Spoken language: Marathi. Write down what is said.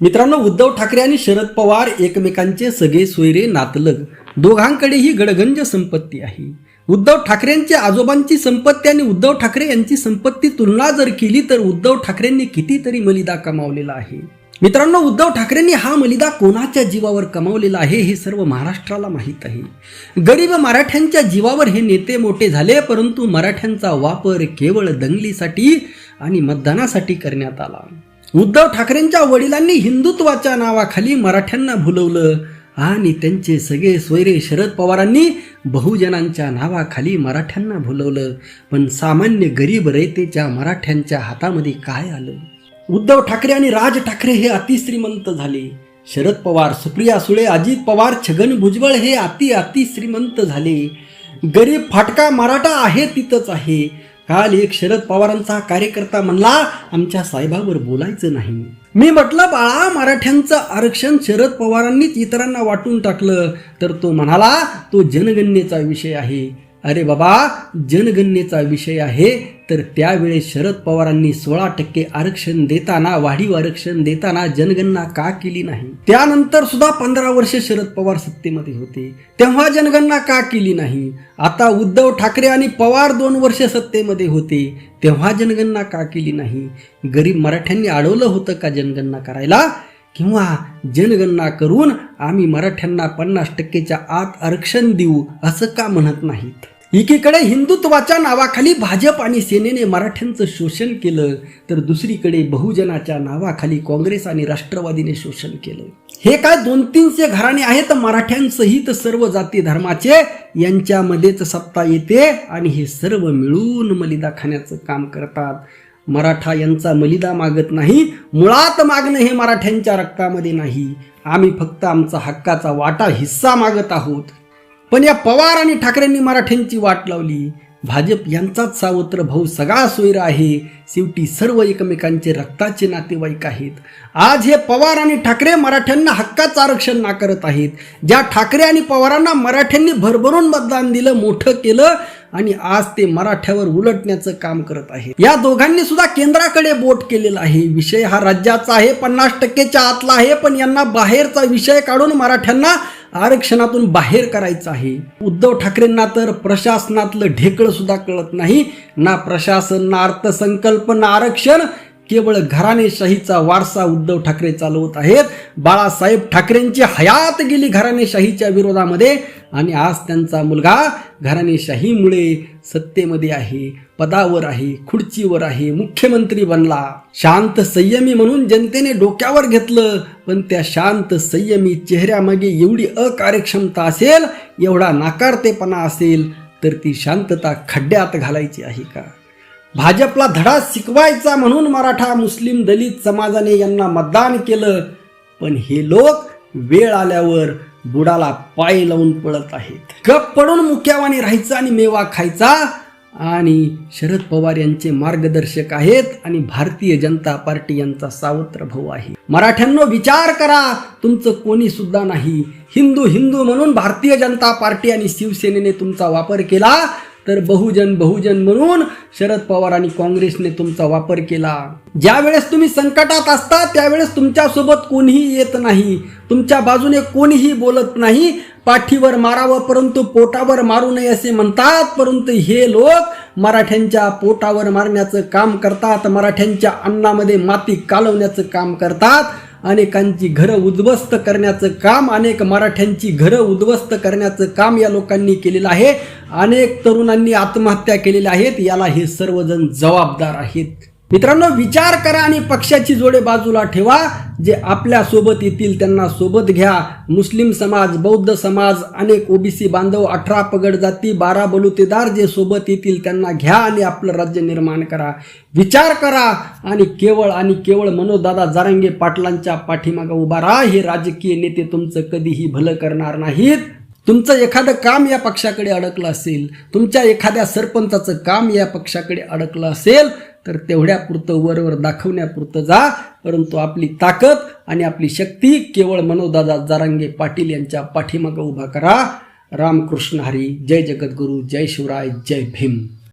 मित्रांनो उद्धव ठाकरे आणि शरद पवार एकमेकांचे सगळे सोयरे नातलग. दोघांकडेही गडगंज संपत्ती आहे. उद्धव ठाकरेंच्या आजोबांची संपत्ती आणि उद्धव ठाकरे यांची संपत्ती तुलना जर केली तर उद्धव ठाकरेंनी कितीतरी मलिदा कमावलेला आहे. मित्रांनो उद्धव ठाकरेंनी हा मलिदा कोणाच्या जीवावर कमावलेला आहे हे सर्व महाराष्ट्राला माहीत आहे. गरीब मराठ्यांच्या जीवावर हे नेते मोठे झाले परंतु मराठ्यांचा वापर केवळ दंगलीसाठी आणि मतदानासाठी करण्यात आला. उद्धव ठाकरेंच्या वडिलांनी हिंदुत्वाच्या नावाखाली मराठ्यांना भुलवलं आणि त्यांचे सगळे सोयरे शरद पवारांनी बहुजनांच्या नावाखाली मराठ्यांना भुलवलं. पण सामान्य गरीब रयतेच्या मराठ्यांच्या हातामध्ये काय आलं? उद्धव ठाकरे आणि राज ठाकरे हे अतिश्रीमंत झाले. शरद पवार सुप्रिया सुळे अजित पवार छगन भुजबळ हे अति अतिश्रीमंत झाले. गरीब फाटका मराठा आहे तिथंच आहे. काल एक शरद पवारांचा कार्यकर्ता म्हणला आमच्या साहेबावर बोलायचं नाही. मी म्हटलं बाळा मराठ्यांचं आरक्षण शरद पवारांनीच इतरांना वाटून टाकलं. तर तो म्हणाला तो जनगणनेचा विषय आहे. अरे बाबा जनगणनेचा विषय आहे तर त्यावेळेस शरद पवारांनी सोळा टक्के आरक्षण देताना वाढीव आरक्षण देताना जनगणना का केली नाही? त्यानंतर सुद्धा पंधरा वर्ष शरद पवार सत्तेमध्ये होते. तेव्हा जनगणना का केली नाही? आता उद्धव ठाकरे आणि पवार दोन वर्ष सत्तेमध्ये होते. तेव्हा जनगणना का केली नाही? गरीब मराठ्यांनी अडवलं होतं का जनगणना करायला? किंवा जनगणना करून आम्ही मराठ्यांना पन्नास टक्केच्या आत आरक्षण देऊ असं का म्हणत नाहीत? एकीकडे हिंदुत्वाच्या नावाखाली भाजप आणि सेनेने मराठ्यांचं शोषण केलं तर दुसरीकडे बहुजनाच्या नावाखाली काँग्रेस आणि राष्ट्रवादीने शोषण केलं. हे काय दोन तीनशे घराणे आहेत मराठ्यांसहित सर्व जाती धर्माचे? यांच्यामध्येच सत्ता येते आणि हे सर्व मिळून मलिदा खाण्याचं काम करतात. मराठा यांचा मलिदा मागत नाही मुळात मागणं हे मराठ्यांच्या रक्तामध्ये नाही. आम्ही फक्त आमचा हक्काचा वाटा हिस्सा मागत आहोत. पण या पवार आणि ठाकरेंनी मराठ्यांची वाट लावली. भाजप यांचाच सावत्र भाऊ सगळा सोयर आहे. शेवटी सर्व एकमेकांचे रक्ताचे नातेवाईक आहेत. आज हे पवार आणि ठाकरे मराठ्यांना हक्काचं आरक्षण नाकारत आहेत. ज्या ठाकरे आणि पवारांना मराठ्यांनी भरभरून मतदान दिलं मोठं केलं आणि आज ते मराठ्यावर उलटण्याचं काम करत आहे या दोघांनी सुद्धा केंद्राकडे बोट केलेला आहे. विषय हा राज्याचा आहे पन्नास टक्केच्या आतला आहे पण यांना बाहेरचा विषय काढून मराठ्यांना आरक्षणातून बाहेर करायचं आहे. उद्धव ठाकरेंना तर प्रशासनातलं ढेकळं सुद्धा कळत नाही. ना प्रशासन ना अर्थसंकल्प ना आरक्षण केवळ घराणेशाहीचा वारसा उद्धव ठाकरे चालवत आहेत. बाळासाहेब ठाकरेंची हयात गेली घराणेशाहीच्या विरोधामध्ये आणि आज त्यांचा मुलगा घराणेशाहीमुळे सत्तेमध्ये आहे पदावर आहे खुर्चीवर आहे मुख्यमंत्री बनला. शांत संयमी म्हणून जनतेने डोक्यावर घेतलं पण त्या शांत संयमी चेहऱ्यामागे एवढी अकार्यक्षमता असेल एवढा नाकारतेपणा असेल तर ती शांतता खड्ड्यात घालायची आहे का? भाजपला धडा शिकवायचा म्हणून मराठा मुस्लिम दलित समाजाने यांना मतदान केलं पण हे लोक वेळ आल्यावर बुडाला पाय लावून पळत आहेत. गप पडून मुक्यावाने राहायचा आणि मेवा खायचा आणि शरद पवार यांचे मार्गदर्शक आहेत आणि भारतीय जनता पार्टी यांचा सावत्र भाऊ आहे. मराठ्यांनो विचार करा तुमचं कोणी सुद्धा नाही. हिंदू हिंदू म्हणून भारतीय जनता पार्टी आणि शिवसेनेने तुमचा वापर केला तर बहुजन बहुजन म्हणून शरद पवार आणि काँग्रेसने तुमचा वापर केला. ज्या वेळेस तुम्ही संकटात असता त्यावेळेस तुमच्यासोबत कोणीही येत नाही. तुमच्या बाजूने कोणीही बोलत नाही. पाठीवर मारावं परंतु पोटावर मारू नये असे म्हणतात. परंतु हे लोक मराठ्यांच्या पोटावर मारण्याचं काम करतात. मराठ्यांच्या अन्नामध्ये माती कालवण्याचं काम करतात. अनेकांची घरं उद्ध्वस्त करण्याचं काम अनेक मराठ्यांची घरं उद्ध्वस्त करण्याचं काम या लोकांनी केलेलं आहे. अनेक तरुणांनी आत्महत्या केलेल्या आहेत. याला हे सर्वजण जबाबदार आहेत. मित्रांनो विचार करा आणि पक्षाची जोडे बाजूला ठेवा. जे आपल्यासोबत येतील त्यांना सोबत घ्या. मुस्लिम समाज बौद्ध समाज अनेक ओबीसी बांधव अठरा पगड जाती बारा बलुतेदार जे सोबत येतील त्यांना घ्या आणि आपलं राज्य निर्माण करा. विचार करा आणि केवळ आणि केवळ मनोदादा जारंगे पाटलांच्या पाठीमागं उभा राहा. हे राजकीय नेते तुमचं कधीही भलं करणार नाहीत. तुमचं एखादं काम या पक्षाकडे अडकलं असेल तुमच्या एखाद्या सरपंचाचं काम या पक्षाकडे अडकलं असेल तर तेवढ्या पुरतं वरवर दाखवण्यापुरतं जा परंतु आपली ताकद आणि आपली शक्ती केवळ मनोदादा जारांगे पाटील यांच्या पाठीमागं उभा करा. रामकृष्ण हरी जय जगद्गुरू जय शिवराय जय भीम.